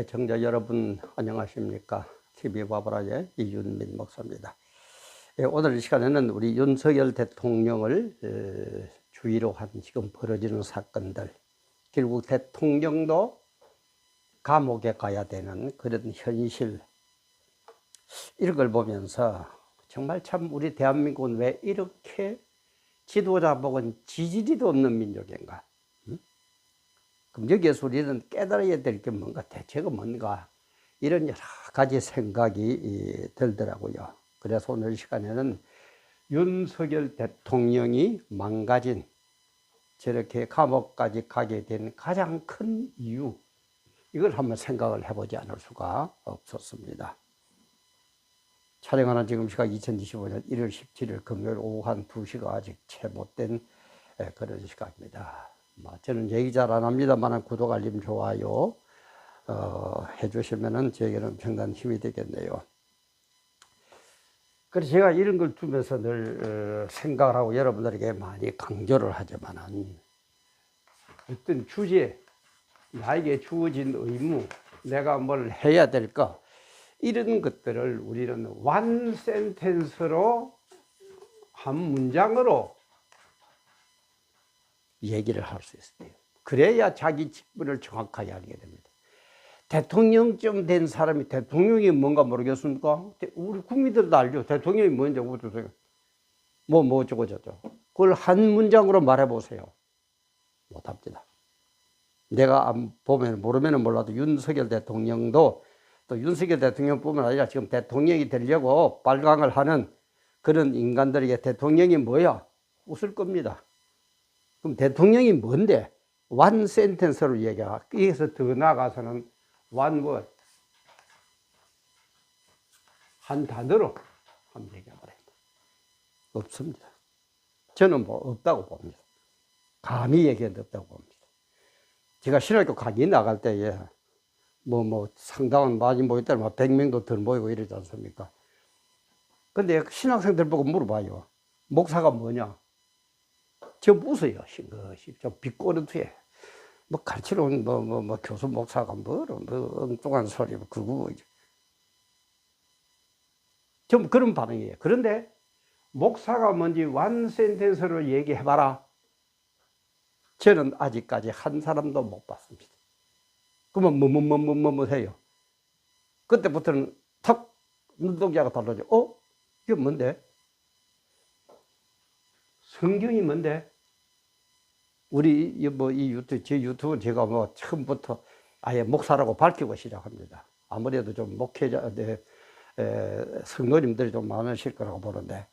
애청자 여러분 안녕하십니까? TV 바보라의 이윤민 목사입니다. 예, 오늘 이 시간에는 우리 윤석열 대통령을 에, 주의로 한 지금 벌어지는 사건들, 결국 대통령도 감옥에 가야 되는 그런 현실, 이런 걸 보면서 정말 참 우리 대한민국은 왜 이렇게 지도자 복은 지지리도 없는 민족인가? 음? 그럼 여기에서 우리는 깨달아야 될 게 뭔가 대체가 뭔가 이런 여러 가지 생각이 들더라고요. 그래서 오늘 시간에는 윤석열 대통령이 망가진 저렇게 감옥까지 가게 된 가장 큰 이유 이걸 한번 생각을 해보지 않을 수가 없었습니다. 촬영하는 지금 시각 2025년 1월 17일 금요일 오후 한 2시가 아직 채 못된 그런 시각입니다. 뭐 저는 얘기 잘 안 합니다만 구독, 알림, 좋아요 어, 해주시면 저에게는 엄청난 힘이 되겠네요. 그래서 제가 이런 걸 두면서 늘 어, 생각을 하고 여러분들에게 많이 강조를 하지만은 어떤 주제, 나에게 주어진 의무, 내가 뭘 해야 될까 이런 것들을 우리는 완 센텐스로 한 문장으로 얘기를 할 수 있어요. 그래야 자기 직분을 정확하게 알게 됩니다. 대통령쯤 된 사람이 대통령이 뭔가 모르겠습니까? 우리 국민들도 알죠. 대통령이 뭔지 어떠세요? 뭐, 뭐, 어쩌고 저쩌고. 그걸 한 문장으로 말해보세요. 못합니다. 내가 보면, 모르면 몰라도 윤석열 대통령도 또 윤석열 대통령뿐만 아니라 지금 대통령이 되려고 발광을 하는 그런 인간들에게 대통령이 뭐야? 웃을 겁니다. 그럼 대통령이 뭔데? 완 센텐스로 얘기하. 여기서 더 나가서는 one word. 한 단어로 한번 얘기해버립니다. 없습니다. 저는 뭐 없다고 봅니다. 감히 얘기해도 없다고 봅니다. 제가 신학교 강의 나갈 때에 뭐, 뭐, 상당한 많이 모였다면 막 100명도 더 모이고 이러지 않습니까? 근데 신학생들 보고 물어봐요. 목사가 뭐냐? 전 웃어요. 좀 비꼬르트해. 뭐 가르치러 온 뭐, 뭐, 뭐, 교수 목사가 뭐, 뭐, 엉뚱한 소리, 뭐 그거. 뭐좀 그런 반응이에요. 그런데 목사가 뭔지 완 센텐스로 얘기해봐라. 저는 아직까지 한 사람도 못 봤습니다. 그러면 뭐, 뭐, 뭐, 뭐, 뭐, 뭐 해요. 그때부터는 탁 눈동자가 달라져. 어? 이게 뭔데? 성경이 뭔데? 우리 뭐 이 유튜브 제 유튜브 제가 뭐 처음부터 아예 목사라고 밝히고 시작합니다. 아무래도 좀 목회자 네, 에, 성도님들이 좀 많으실 거라고 보는데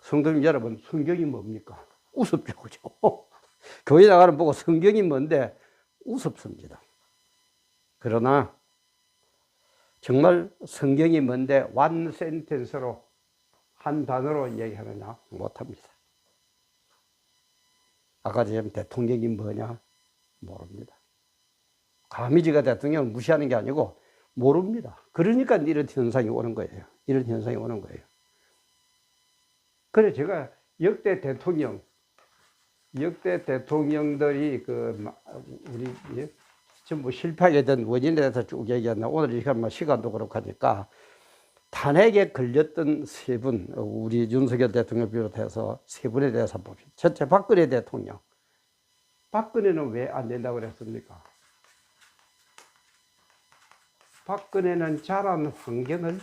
성도님 여러분 성경이 뭡니까? 우습죠, 그죠? 교회 나가는 보고 성경이 뭔데 우습습니다. 그러나 정말 성경이 뭔데 완 센텐스로 한 단어로 얘기하느냐 못합니다. 아까 지금 대통령이 뭐냐 모릅니다. 가미지가 대통령을 무시하는 게 아니고 모릅니다. 그러니까 이런 현상이 오는 거예요. 이런 현상이 오는 거예요. 그래 제가 역대 대통령, 역대 대통령들이 그 우리 전부 실패하게 된 원인에 대해서 쭉 얘기했나 오늘 시간 뭐 시간도 그렇고 하니까 탄핵에 걸렸던 세 분, 우리 윤석열 대통령 비롯해서 세 분에 대해서 봅시다. 첫째, 박근혜 대통령. 박근혜는 왜 안 된다고 그랬습니까? 박근혜는 자란 환경을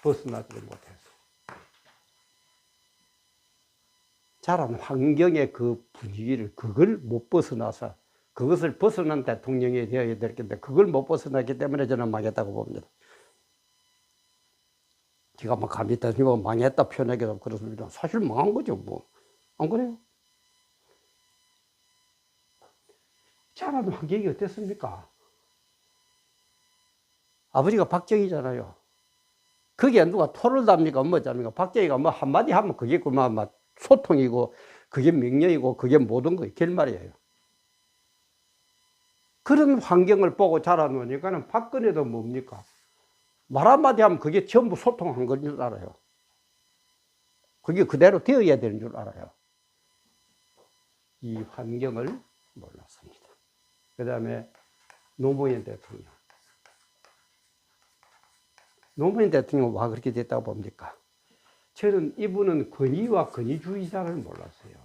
벗어나지 못해서. 자란 환경의 그 분위기를, 그걸 못 벗어나서 그것을 벗어난 대통령이 되어야 될 텐데 그걸 못 벗어났기 때문에 저는 망했다고 봅니다. 제가 막 감히 대통령 망했다 표현하기도 그렇습니다. 사실 망한 거죠, 뭐. 안 그래요? 자라는 환경이 어땠습니까? 아버지가 박정희잖아요. 거기에 누가 토를 답니까? 뭐잖습니까? 박정희가 뭐 한마디 하면 그게 그만 막 소통이고, 그게 명령이고, 그게 모든 거, 결말이에요. 그런 환경을 보고 자라놓으니까는 박근혜도 뭡니까? 말 한마디 하면 그게 전부 소통한 건 줄 알아요. 그게 그대로 되어야 되는 줄 알아요. 이 환경을 몰랐습니다. 그 다음에 노무현 대통령. 노무현 대통령 와 그렇게 됐다고 봅니까? 저는 이분은 권위와 권위주의자를 몰랐어요.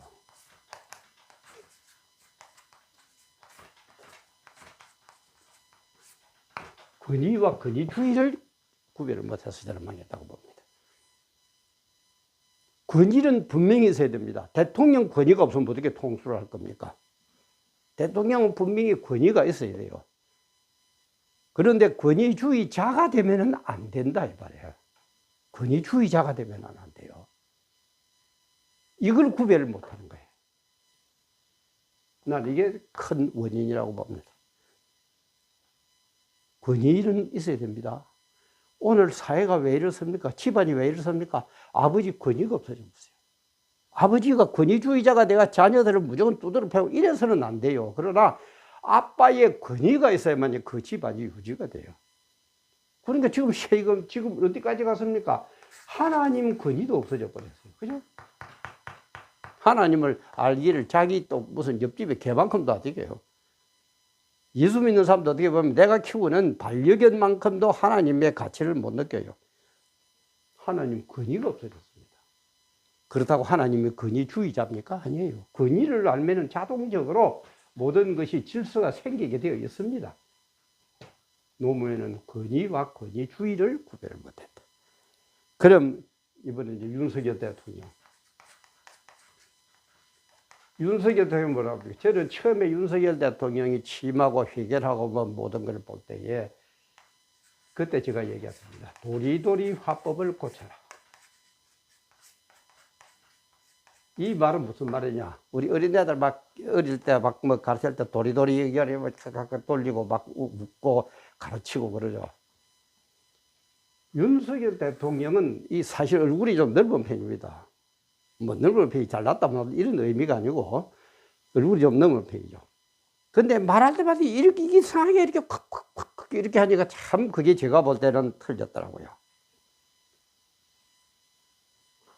권위와 권위주의를 구별을 못해서 저는 망했다고 봅니다. 권위는 분명히 있어야 됩니다. 대통령 권위가 없으면 어떻게 통수를 할 겁니까? 대통령은 분명히 권위가 있어야 돼요. 그런데 권위주의자가 되면은 안 된다 이 말이에요. 권위주의자가 되면 안 돼요. 이걸 구별을 못 하는 거예요. 난 이게 큰 원인이라고 봅니다. 권위는 있어야 됩니다. 오늘 사회가 왜 이렇습니까? 집안이 왜 이렇습니까? 아버지 권위가 없어졌어요. 아버지가 권위주의자가 내가 자녀들을 무조건 두드러 패고 이래서는 안 돼요. 그러나 아빠의 권위가 있어야만 그 집안이 유지가 돼요. 그러니까 지금 세금, 지금 어디까지 갔습니까? 하나님 권위도 없어져 버렸어요. 그죠? 하나님을 알기를 자기 또 무슨 옆집에 개만큼도 안 되게요. 예수 믿는 사람도 어떻게 보면 내가 키우는 반려견만큼도 하나님의 가치를 못 느껴요. 하나님 권위가 없어졌습니다. 그렇다고 하나님의 권위주의자입니까? 아니에요. 권위를 알면 자동적으로 모든 것이 질서가 생기게 되어 있습니다. 노무현은 권위와 권위주의를 구별을 못했다. 그럼 이번에 이제 윤석열 대통령. 윤석열 대통령 뭐라고 그래요? 저는 처음에 윤석열 대통령이 취임하고 회결하고 뭐 모든 걸 볼 때에 그때 제가 얘기했습니다. 도리도리 화법을 고쳐라. 이 말은 무슨 말이냐? 우리 어린애들 막 어릴 때 막 뭐 가르칠 때 도리도리 얘기하려 막 돌리고 막 웃고 가르치고 그러죠. 윤석열 대통령은 이 사실 얼굴이 좀 넓은 편입니다. 뭐 넓은 편이 잘났다면 이런 의미가 아니고 얼굴이 좀 넓은 편이죠. 근데 말할 때마다 이렇게 이상하게 이렇게 콱콱콱 이렇게 하니까 참 그게 제가 볼 때는 틀렸더라고요.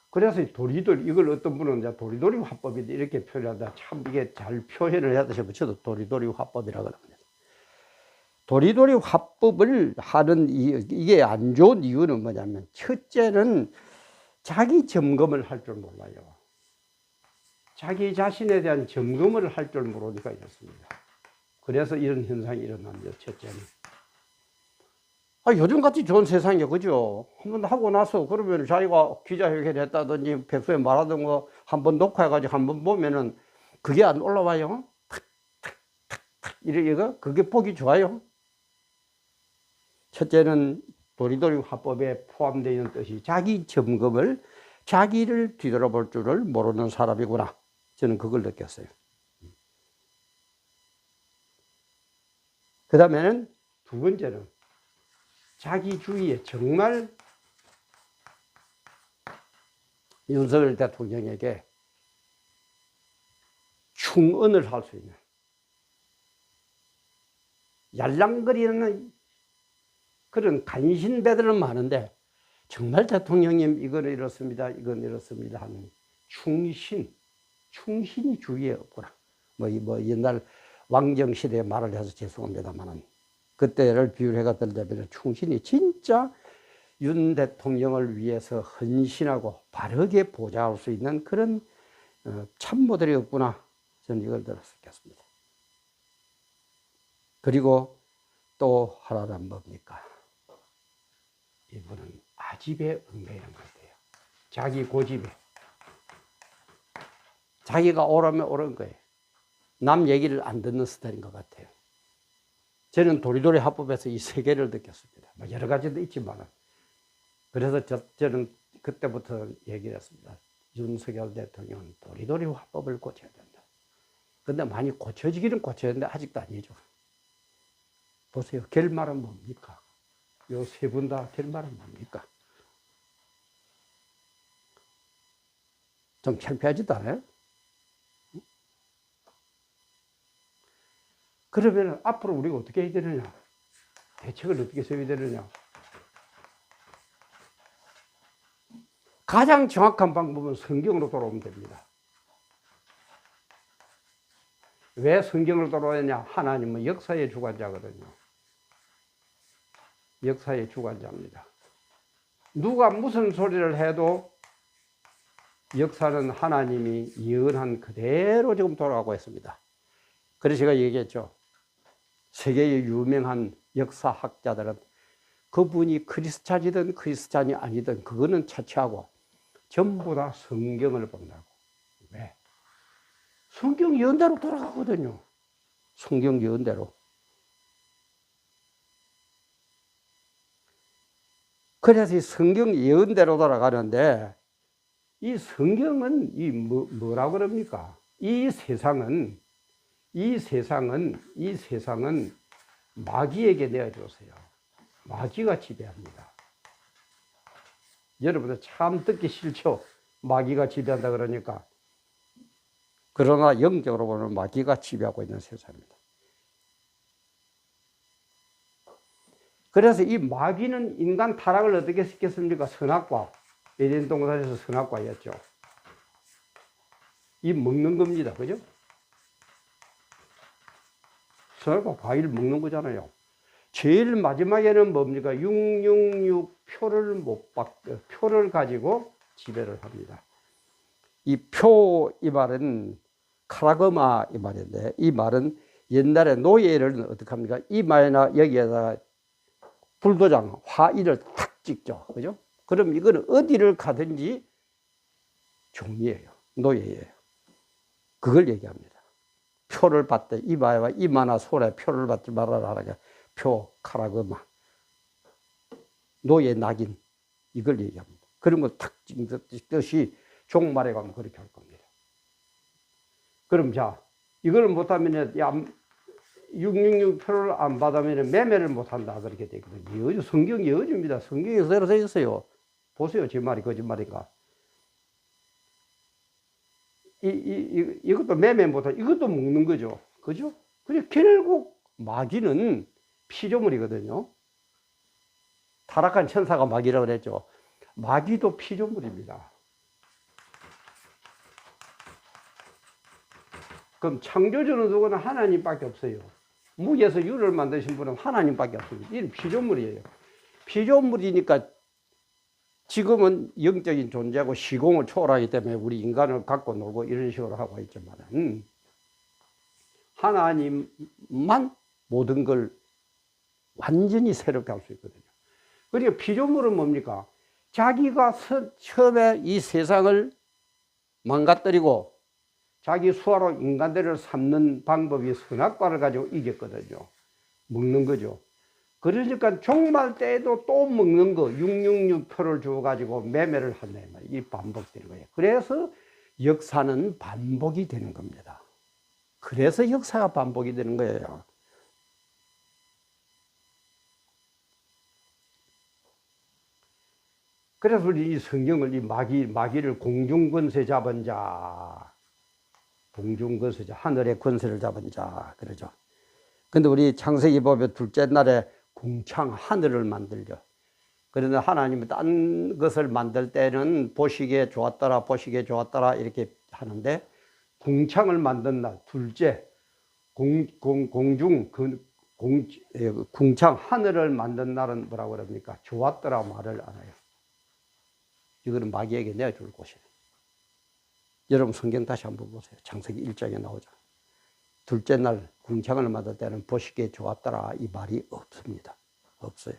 그래서 도리도리 이걸 어떤 분은 이제 도리도리 화법인데 이렇게 표현하다 참 이게 잘 표현을 해야 되셔 붙여도 도리도리 화법이라고 합니다. 도리도리 화법을 하는 이, 이게 안 좋은 이유는 뭐냐면 첫째는 자기 점검을 할 줄 몰라요. 자기 자신에 대한 점검을 할 줄 모르니까 이렇습니다. 그래서 이런 현상이 일어납니다. 첫째는. 아, 요즘같이 좋은 세상이요, 그죠? 한번 하고 나서 그러면 자기가 기자회견 했다든지 백수에 말하던 거 한 번 녹화해가지고 한 번 보면은 그게 안 올라와요. 탁 탁 탁 탁 이거 그게 보기 좋아요. 첫째는 도리도리 화법에 포함되어 있는 뜻이 자기 점검을 자기를 뒤돌아볼 줄을 모르는 사람이구나. 저는 그걸 느꼈어요. 그 다음에는 두 번째는 자기주의에 정말 윤석열 대통령에게 충언을 할 수 있는 얄랑거리는 그런 간신 배들은 많은데 정말 대통령님 이건 이렇습니다. 이건 이렇습니다 하는 충신, 충신이 주위에 없구나. 뭐, 뭐 옛날 왕정 시대에 말을 해서 죄송합니다만은 그때를 비유해가 들자면 충신이 진짜 윤 대통령을 위해서 헌신하고 바르게 보좌할 수 있는 그런 어, 참모들이 없구나. 저는 이걸 들었겠습니다. 그리고 또 하나는 뭡니까? 이분은 아집에 얽매이는 것 같아요. 자기 고집에. 자기가 옳으면 옳은 거예요. 남 얘기를 안 듣는 스타일인 것 같아요. 저는 도리도리 합법에서 이 세 개를 느꼈습니다. 뭐 여러 가지도 있지만. 그래서 저, 저는 그때부터 얘기를 했습니다. 윤석열 대통령은 도리도리 화법을 고쳐야 된다. 근데 많이 고쳐지기는 고쳐야 되는데 아직도 아니죠. 보세요. 결말은 뭡니까? 요 세 분다 결말은 뭡니까? 좀 창피하지도 않아요? 그러면 앞으로 우리가 어떻게 해야 되느냐? 대책을 어떻게 세워야 되느냐? 가장 정확한 방법은 성경으로 돌아오면 됩니다. 왜 성경을 돌아오냐? 하나님은 역사의 주관자거든요. 역사의 주관자입니다. 누가 무슨 소리를 해도 역사는 하나님이 예언한 그대로 지금 돌아가고 있습니다. 그래서 제가 얘기했죠. 세계의 유명한 역사학자들은 그분이 크리스찬이든 크리스찬이 아니든 그거는 차치하고 전부 다 성경을 본다고. 왜? 성경 예언대로 돌아가거든요. 성경 예언대로. 그래서 이 성경 예언대로 돌아가는데 이 성경은 이 뭐, 뭐라 그럽니까? 이 세상은 이 세상은 이 세상은 마귀에게 내어줬어요. 마귀가 지배합니다. 여러분들 참 듣기 싫죠? 마귀가 지배한다 그러니까. 그러나 영적으로 보면 마귀가 지배하고 있는 세상입니다. 그래서 이 마귀는 인간 타락을 어떻게 시켰습니까? 선악과. 에덴 동산에서 선악과였죠. 이 먹는 겁니다. 그죠? 선악과 과일 먹는 거잖아요. 제일 마지막에는 뭡니까? 666 표를 못 받, 표를 가지고 지배를 합니다. 이 표 이 말은 카라그마 이 말인데 이 말은 옛날에 노예를 어떻게 합니까? 이마에나 여기에다가 불도장 화일을 탁 찍죠. 그죠? 그럼 이거는 어디를 가든지 종이에요. 노예예요. 그걸 얘기합니다. 표를 받되 이마와 이마나 손에 표를 받지 말아라. 표, 카라그마. 노예 낙인. 이걸 얘기합니다. 그런 거탁 찍듯이 종말에 가면 그렇게 할 겁니다. 그럼 자, 이걸 못하면, 야, 666 표를 안 받으면 매매를 못한다. 그렇게 되거든요. 성경 여주입니다. 성경에 그대로 써 있어요. 보세요. 제 말이 거짓말인가. 이, 이, 이, 이것도 매매 못하 이것도 먹는 거죠. 그죠? 그래, 결국 마귀는 피조물이거든요. 타락한 천사가 마귀라고 그랬죠. 마귀도 피조물입니다. 그럼 창조주는 누구나 하나님밖에 없어요. 무에서 유를 만드신 분은 하나님밖에 없습니다. 이는 피조물이에요. 피조물이니까 지금은 영적인 존재고 시공을 초월하기 때문에 우리 인간을 갖고 놀고 이런 식으로 하고 있지만 하나님만 모든 걸 완전히 새롭게 할 수 있거든요. 그러니까 피조물은 뭡니까? 자기가 처음에 이 세상을 망가뜨리고 자기 수화로 인간들을 삼는 방법이 선악과를 가지고 이겼거든요. 먹는 거죠. 그러니까 종말 때에도 또 먹는 거, 666표를 주어가지고 매매를 한다. 이 반복되는 거예요. 그래서 역사는 반복이 되는 겁니다. 그래서 역사가 반복이 되는 거예요. 그래서 이 성경을 이 마귀, 마귀를 공중 권세 잡은 자, 공중권세 자, 하늘의 권세를 잡은 자, 그러죠. 근데 우리 창세기 법의 둘째 날에 궁창 하늘을 만들죠. 그런데 하나님은 딴 것을 만들 때는 보시기에 좋았더라, 보시기에 좋았더라, 이렇게 하는데, 궁창을 만든 날, 둘째, 공, 공, 공중, 그, 공, 예, 궁창 하늘을 만든 날은 뭐라고 그럽니까? 좋았더라 말을 안 해요. 이거는 마귀에게 내줄 곳이에요. 여러분 성경 다시 한번 보세요. 창세기 1장에 나오죠. 둘째 날 궁창을 만들 때는 보시기에 좋았더라 이 말이 없습니다. 없어요.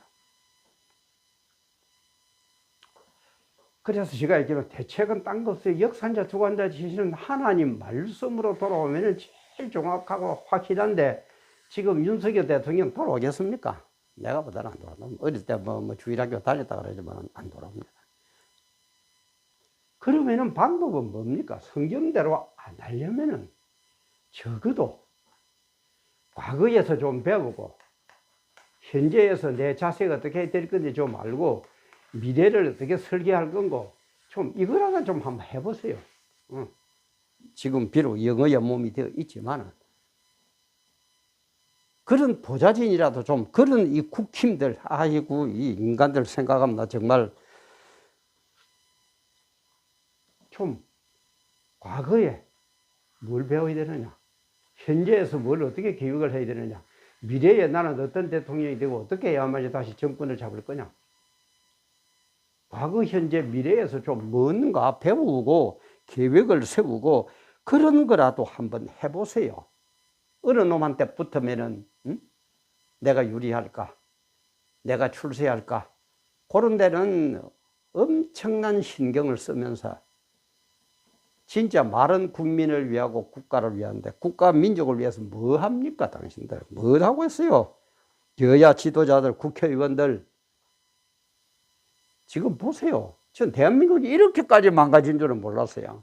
그래서 제가 얘기는 대책은 딴 거 없어요. 역산자, 주관자 지시는 하나님 말씀으로 돌아오면 제일 정확하고 확실한데 지금 윤석열 대통령 돌아오겠습니까? 내가 보다는 안 돌아옵니다. 어릴 때 뭐, 뭐 주일학교 다녔다 그러지만 안 돌아옵니다. 그러면은 방법은 뭡니까? 성경대로 안 하려면은 적어도 과거에서 좀 배우고 현재에서 내 자세가 어떻게 될 건지 좀 알고 미래를 어떻게 설계할 건고 좀 이거라도 좀 한번 해보세요. 응. 지금 비록 영어 연몸이 되어 있지만은 그런 보좌진이라도 좀 그런 이 국힘들 아이고 이 인간들 생각하면 나 정말 좀 과거에 뭘 배워야 되느냐? 현재에서 뭘 어떻게 계획을 해야 되느냐. 미래에 나는 어떤 대통령이 되고 어떻게 해야만이 다시 정권을 잡을 거냐. 과거, 현재, 미래에서 좀 뭔가 배우고 계획을 세우고 그런 거라도 한번 해보세요. 어느 놈한테 붙으면은, 응? 내가 유리할까? 내가 출세할까? 그런 데는 엄청난 신경을 쓰면서 진짜 마른 국민을 위하고 국가를 위한데 국가 민족을 위해서 뭐 합니까 당신들? 뭐 하고 있어요? 여야 지도자들 국회의원들. 지금 보세요. 전 대한민국이 이렇게까지 망가진 줄은 몰랐어요.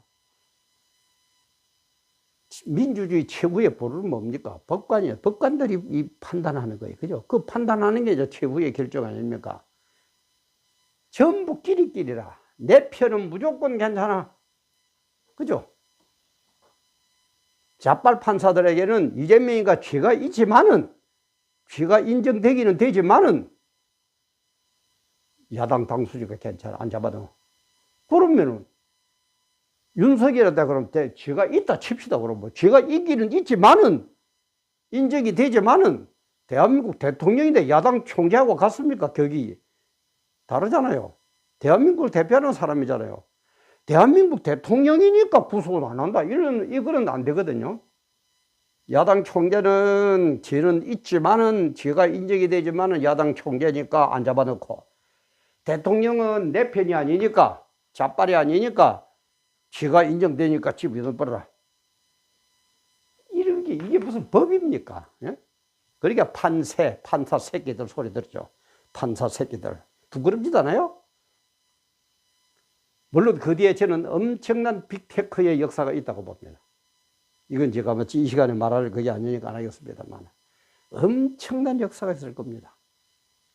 민주주의 최후의 보루는 뭡니까? 법관이에요. 법관들이 이 판단하는 거예요. 그죠? 그 판단하는 게 이제 최후의 결정 아닙니까? 전부 끼리끼리라. 내 편은 무조건 괜찮아 그죠? 자빨 판사들에게는 이재명이가 죄가 있지만은 죄가 인정되기는 되지만은 야당 당수지가 괜찮아. 안 잡아도. 그러면은 윤석열한테 그럼 죄가 있다 칩시다 그럼 뭐 죄가 있기는 있지만은 인정이 되지만은 대한민국 대통령인데 야당 총재하고 같습니까? 격이. 다르잖아요. 대한민국을 대표하는 사람이잖아요 대한민국 대통령이니까 구속을 안 한다. 이런, 이거는 안 되거든요. 야당 총재는 죄는 있지만은, 죄가 인정이 되지만은 야당 총재니까 안 잡아놓고, 대통령은 내 편이 아니니까, 자빨이 아니니까, 죄가 인정되니까 집에서 버려라. 이런 게, 이게 무슨 법입니까? 예? 그러니까 판세, 판사 새끼들 소리 들죠. 판사 새끼들. 부끄럽지않아요 물론 그 뒤에 저는 엄청난 빅테크의 역사가 있다고 봅니다. 이건 제가 뭐이 시간에 말할 그게 아니니까 안 하겠습니다만 엄청난 역사가 있을 겁니다.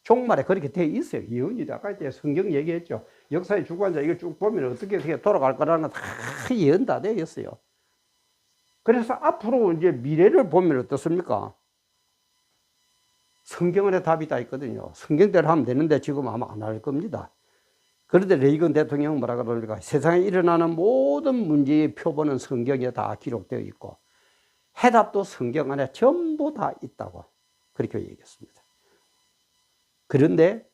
종말에 그렇게 돼 있어요. 이혼이 아까 이제 성경 얘기했죠. 역사의 주관자 이거 쭉 보면 어떻게 어떻게 돌아갈 거라는 거다 예언 다 되어 있어요. 그래서 앞으로 이제 미래를 보면 어떻습니까? 성경 안에 답이 다 있거든요. 성경대로 하면 되는데 지금 아마 안 할 겁니다. 그런데 레이건 대통령은 뭐라 그러니까 세상에 일어나는 모든 문제의 표본은 성경에 다 기록되어 있고 해답도 성경 안에 전부 다 있다고 그렇게 얘기했습니다. 그런데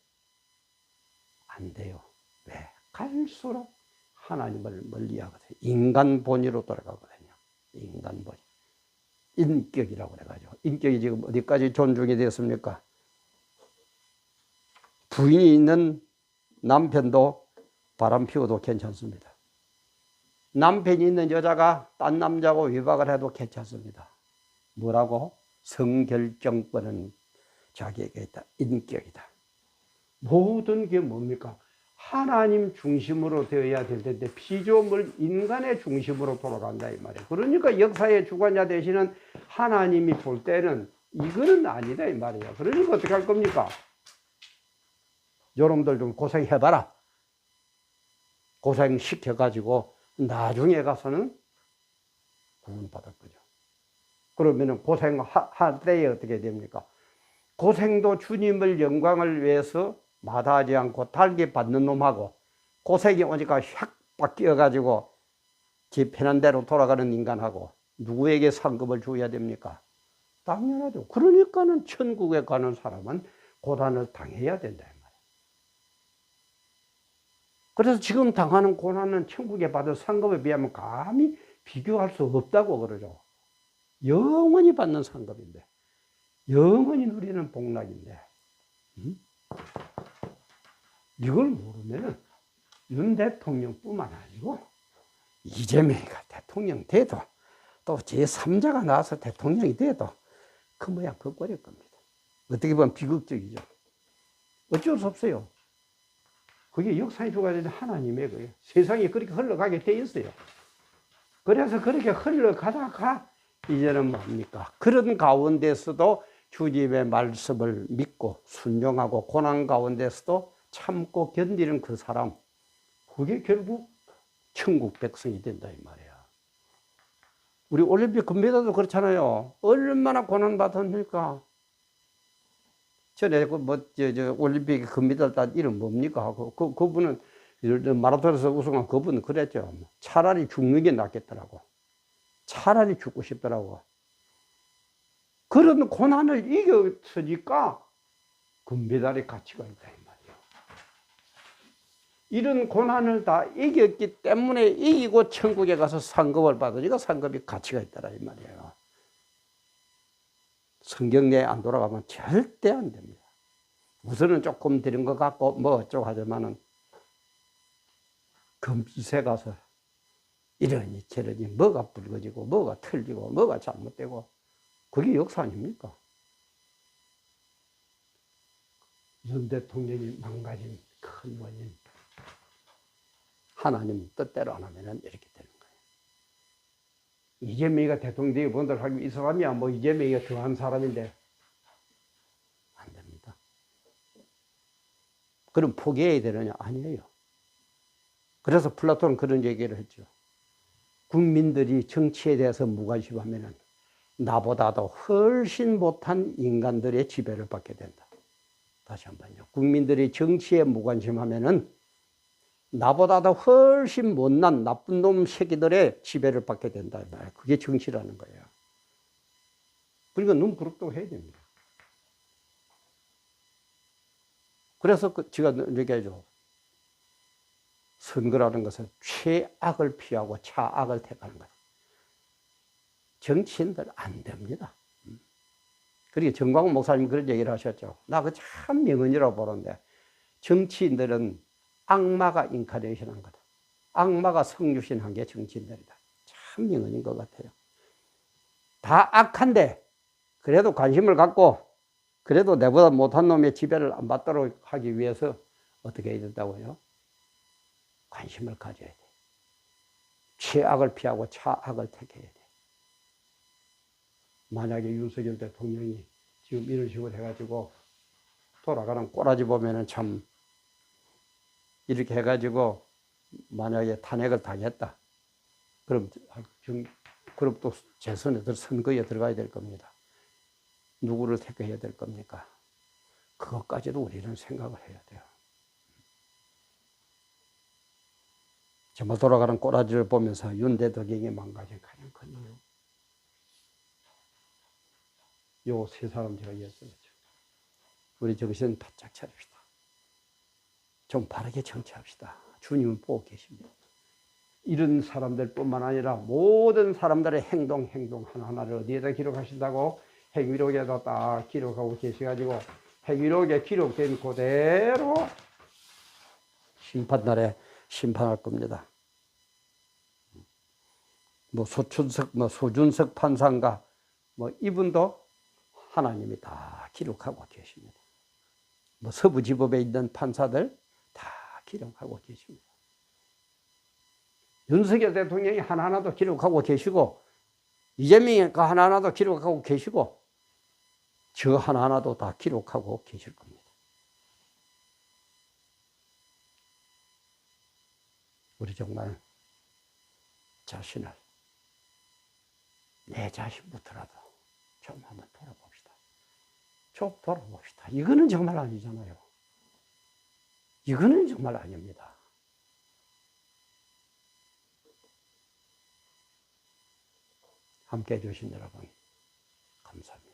안 돼요. 왜? 갈수록 하나님을 멀리하거든요. 인간 본위로 돌아가거든요. 인간 본위. 인격이라고 그래가지고 인격이 지금 어디까지 존중이 되었습니까? 부인이 있는 남편도 바람 피워도 괜찮습니다. 남편이 있는 여자가 딴 남자하고 위박을 해도 괜찮습니다. 뭐라고? 성결정권은 자기에게 있다. 인격이다. 모든 게 뭡니까? 하나님 중심으로 되어야 될 텐데 피조물 인간의 중심으로 돌아간다 이 말이에요. 그러니까 역사의 주관자 되시는 하나님이 볼 때는 이거는 아니다 이 말이에요. 그러니까 어떻게 할 겁니까? 여러분들 좀 고생해봐라. 고생시켜가지고 나중에 가서는 구원받을 거죠. 그러면 고생할 때에 어떻게 됩니까? 고생도 주님을 영광을 위해서 마다하지 않고 달게 받는 놈하고 고생이 오니까 샥 바뀌어가지고 지 편한 대로 돌아가는 인간하고 누구에게 상급을 줘야 됩니까? 당연하죠. 그러니까는 천국에 가는 사람은 고단을 당해야 된다. 그래서 지금 당하는 고난은 천국에 받을 상급에 비하면 감히 비교할 수 없다고 그러죠. 영원히 받는 상급인데, 영원히 누리는 복락인데, 음? 이걸 모르면 윤 대통령뿐만 아니고 이재명이가 대통령 돼도 또 제3자가 나와서 대통령이 돼도 그 모양 벗버릴 겁니다. 어떻게 보면 비극적이죠. 어쩔 수 없어요. 그게 역사의 주관자 하나님의 거예요. 세상이 그렇게 흘러가게 돼 있어요. 그래서 그렇게 흘러가다가 이제는 뭡니까? 그런 가운데서도 주님의 말씀을 믿고 순종하고 고난 가운데서도 참고 견디는 그 사람, 그게 결국 천국 백성이 된다 이 말이야. 우리 올림픽 금메달도 그렇잖아요. 얼마나 고난 받았습니까? 전에 그 뭐, 저, 저, 올림픽 금메달 딴 이름 뭡니까? 하고, 그, 그분은, 마라톤에서 우승한 그분은 그랬죠. 차라리 죽는 게 낫겠더라고. 차라리 죽고 싶더라고. 그런 고난을 이겼으니까 금메달의 가치가 있다 이 말이에요. 이런 고난을 다 이겼기 때문에 이기고 천국에 가서 상급을 받으니까 상급이 가치가 있다라 이 말이에요. 성경 내에 안 돌아가면 절대 안 됩니다. 우선은 조금 드린 것 같고 뭐 어쩌고 하지만은 금빛에 가서 이러니 저러니 뭐가 붉어지고 뭐가 틀리고 뭐가 잘못되고 그게 역사 아닙니까? 윤 대통령이 망가진 큰 원인 하나님 뜻대로 안 하면 이렇게. 이재명이가 대통령이 본들 하면 이 사람이야 뭐 이재명이가 더한 사람인데 안 됩니다. 그럼 포기해야 되느냐? 아니에요. 그래서 플라톤은 그런 얘기를 했죠. 국민들이 정치에 대해서 무관심하면은 나보다도 훨씬 못한 인간들의 지배를 받게 된다. 다시 한 번요. 국민들이 정치에 무관심하면은 나보다도 훨씬 못난 나쁜 놈 새끼들의 지배를 받게 된다. 그게 정치라는 거예요. 그러니까 눈 부릅도 해야 됩니다. 그래서 그 제가 얘기하죠. 선거라는 것은 최악을 피하고 차악을 택하는 것. 정치인들 안 됩니다. 그리고 정광훈 목사님 그런 얘기를 하셨죠. 나 그 참 명언이라고 보는데 정치인들은 악마가 인카레이션 한 거다. 악마가 성유신 한 게 정치인들이다. 참 명언인 것 같아요. 다 악한데 그래도 관심을 갖고 그래도 내보다 못한 놈의 지배를 안 받도록 하기 위해서 어떻게 해야 된다고요? 관심을 가져야 돼. 최악을 피하고 차악을 택해야 돼. 만약에 윤석열 대통령이 지금 이런 식으로 해가지고 돌아가는 꼬라지 보면은 참 이렇게 해가지고 만약에 탄핵을 당했다. 그럼, 정- 그럼 또 재선에 들 선거에 들어가야 될 겁니다. 누구를 택해야 될 겁니까? 그것까지도 우리는 생각을 해야 돼요. 정말 돌아가는 꼬라지를 보면서 윤대덕에게 망가진 가장 큰 이유. 요세 사람 제가 이해했어요. 우리 정신 바짝 차립시다. 좀 바르게 정치합시다. 주님은 보고 계십니다. 이런 사람들 뿐만 아니라 모든 사람들의 행동, 행동 하나하나를 어디에다 기록하신다고? 행위록에다 딱 기록하고 계셔가지고 행위록에 기록된 그대로 심판날에 심판할 겁니다. 뭐 소춘석, 뭐 소준석 판사인가, 뭐 이분도 하나님이 다 기록하고 계십니다. 뭐 서부지법에 있는 판사들 다 기록하고 계십니다. 윤석열 대통령이 하나하나도 기록하고 계시고 이재명이 그 하나하나도 기록하고 계시고 저 하나하나도 다 기록하고 계실 겁니다. 우리 정말 자신을 내 자신부터라도 좀 한번 돌아봅시다. 좀 돌아봅시다. 이거는 정말 아니잖아요. 이거는 정말 아닙니다. 함께 해주신 여러분, 감사합니다.